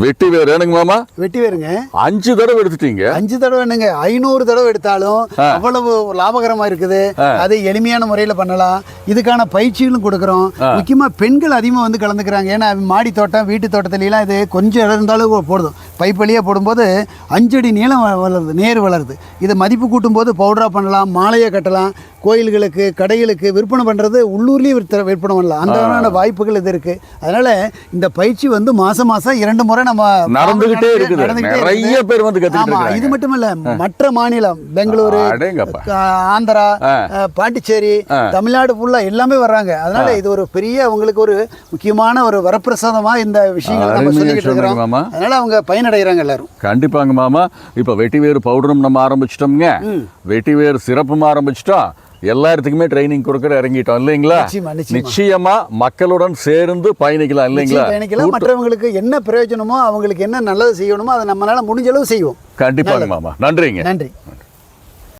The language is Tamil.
வெட்டி வேர் ஏனுங்க மாமா? வெட்டி வேருங்க. அஞ்சு தடவை எடுத்துட்டீங்க. அஞ்சு தடவை என்னங்க ஐநூறு தடவை எடுத்தாலும் அவ்வளவு லாபகரமா இருக்குது. அது எளிமையான முறையில் பண்ணலாம். இதுக்கான பயிற்சிகளும் கொடுக்குறோம். முக்கியமா பெண்கள் அதிகமாக வந்து கலந்துக்கிறாங்க. ஏன்னா மாடி தோட்டம் வீட்டு தோட்டத்துலலாம் இது கொஞ்சம் இடம் இருந்தாலும் போடுதும் பைப் வழியாக போடும்போது அஞ்சடி நீளம் வளருது நேர் வளருது. இது மதிப்பு கூட்டும் போது பவுடரா பண்ணலாம் மாலையை கட்டலாம் கோயில்களுக்கு கடைகளுக்கு விற்பனை பண்ணுறது உள்ளூர்லேயே விற்ப விற்பனை பண்ணலாம். அந்த வாய்ப்புகள் இது இருக்குது அதனால் இந்த பயிற்சி வந்து மாதம் மாதம் இரண்டு முறை நம்ம நடந்துகிட்டே இருக்குது. நிறைய. பேர் வந்து கத்துக்கிட்டு ஆமா இது மட்டும் இல்ல மற்ற மாநிலம் பெங்களூரு ஆந்திரா பாண்டிச்சேரி தமிழ்நாடு ஃபுல்லா எல்லாமே வர்றாங்க. அதனால இது ஒரு பெரிய அவங்களுக்கு ஒரு முக்கியமான ஒரு வரப்பிரசாதமா இந்த விஷயங்களை நம்ம சொல்லிக்கிட்டு இருக்கிறோம். அதனால அவங்க பயனடைகிறாங்க எல்லாரும். கண்டிப்பாங்க மாமா. இப்ப வெட்டி வேர் பவுடரும் நம்ம ஆரம்பிச்சிட்டோம்ங்க. வெட்டி வேர் சிறப்பும் ஆரம்பிச்சிட்டோம் எல்லா இடத்துக்குமே ட்ரைனிங் கொடுக்கற இறங்கிட்டோம் இல்லைங்களா? நிச்சயமா, மக்களுடன் சேர்ந்து பயணிக்கலாம் இல்லைங்களா? பயணிக்கலாம். மற்றவங்களுக்கு என்ன பிரயோஜனமோ அவங்களுக்கு என்ன நல்லது செய்யணுமோ அதை நம்மளால முடிஞ்ச அளவு செய்வோம். கண்டிப்பாங்க மாமா. நன்றிங்க. நன்றி.